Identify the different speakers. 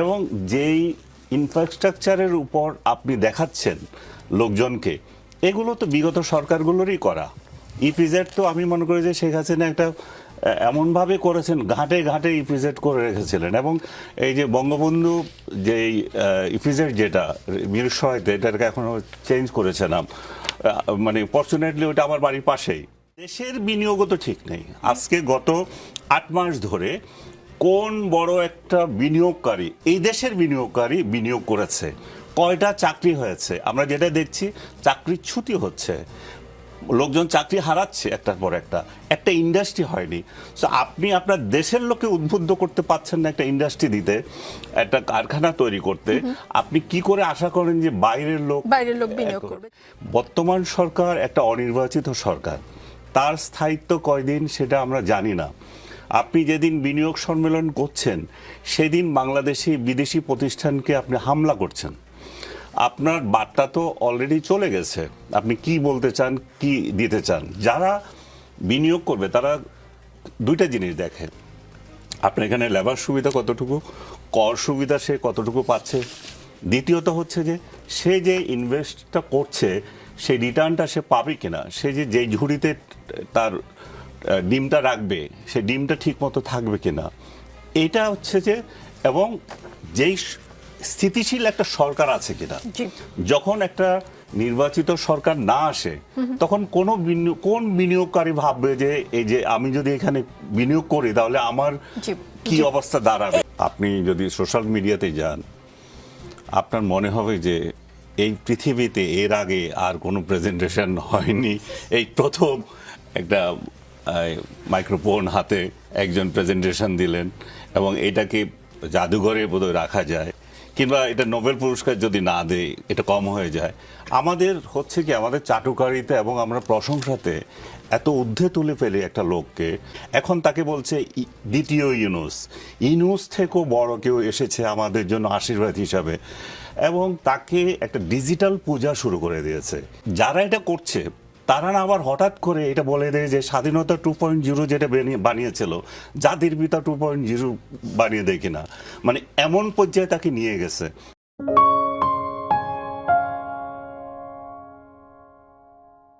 Speaker 1: এবং যেই ইনফ্রাস্ট্রাকচারের উপর আপনি দেখাচ্ছেন লোকজনকে, এগুলো তো বিগত সরকারগুলোরই করা। ইপিজেড তো আমি মনে করি যে শেখ হাসিনা একটা এমনভাবে করেছেন, ঘাটে ঘাটে ইপিজেড করে রেখেছিলেন। এবং এই যে বঙ্গবন্ধু যে ইপিজেড যেটা, মিরসরাইতে, এটাকে এখনও চেঞ্জ করেছে নাম। মানে ফর্চুনেটলি ওটা আমার বাড়ির পাশেই। দেশের বিনিয়োগও তো ঠিক নেই। আজকে গত আট মাস ধরে কোন বড় একটা বিনিয়োগকারী এই দেশের বিনিয়োগকারী বিনিয়োগ করেছে? কয়টা চাকরি হয়েছে? আমরা যেটা দেখছি চাকরির ছুটি হচ্ছে। লোকজন চাকরি হারাচ্ছে একটার পর একটা। একটা ইন্ডাস্ট্রি হয়নি। সো আপনি আপনার দেশের লোককে উদ্বুদ্ধ করতে পারছেন না একটা ইন্ডাস্ট্রি দিতে একটা কারখানা তৈরি করতে। আপনি কি করে আশা করেন যে বাইরের লোক
Speaker 2: বাইরের লোক বিনিয়োগ করবে?
Speaker 1: বর্তমান সরকার একটা অনির্বাচিত সরকার। তার স্থায়িত্ব কয়দিন সেটা আমরা জানি না। আপনি যেদিন বিনিয়োগ সম্মেলন করছেন, সেদিন বাংলাদেশি বিদেশি প্রতিষ্ঠানকে আপনি হামলা করছেন। আপনার বার্তা তো অলরেডি চলে গেছে। আপনি কি বলতে চান, কি দিতে চান? যারা বিনিয়োগ করবে, তারা দুইটা জিনিস দেখে। আপনার এখানে লেবার সুবিধা কতটুকু, কর সুবিধা সে কতটুকু পাচ্ছে? দ্বিতীয়ত হচ্ছে যে, সে যে ইনভেস্টটা করছে সেই রিটার্নটা সে পাবে কিনা? সে যে, যেই ঝুড়িতে তার ডিমটা রাখবে সে ডিমটা ঠিক মতো থাকবে কিনা। এটা হচ্ছে যে এবং যেই স্থিতিশীল একটা সরকার আছে কিনা। যখন একটা নির্বাচিত সরকার না আসে তখন কোন কোন বিনিয়োগকারী ভাববে যে এই যে আমি যদি এখানে বিনিয়োগ করি তাহলে আমার কি অবস্থা দাঁড়াবে? আপনি যদি সোশ্যাল মিডিয়াতে যান আপনার মনে হবে যে এই পৃথিবীতে এর আগে আর কোনো প্রেজেন্টেশন হয়নি। এই প্রথম একটা মাইক্রোফোন হাতে একজন প্রেজেন্টেশন দিলেন এবং এটাকে জাদুঘরে বোধহয় রাখা যায় কিংবা এটা নোবেল পুরস্কার যদি না দেয়, এটা কম হয়ে যায়। আমাদের হচ্ছে কি, আমাদের চাটুকারিতে এবং আমরা প্রশংসাতে এত ঊর্ধ্বে তুলে ফেলি একটা লোককে। এখন তাকে বলছে দ্বিতীয় ইউনুস। ইউনুস থেকেও বড় কেউ এসেছে আমাদের জন্য আশীর্বাদ হিসাবে। এবং তাকে একটা ডিজিটাল পূজা শুরু করে দিয়েছে। যারা এটা করছে তারা না আবার হঠাৎ করে এটা বলে দেয় যে স্বাধীনতা টু পয়েন্ট জিরো যেটা বানিয়ে- বানিয়েছিল, জাতির পিতা টু পয়েন্ট জিরো বানিয়ে দেয় কিনা? মানে এমন পর্যায়ে তাকে নিয়ে গেছে।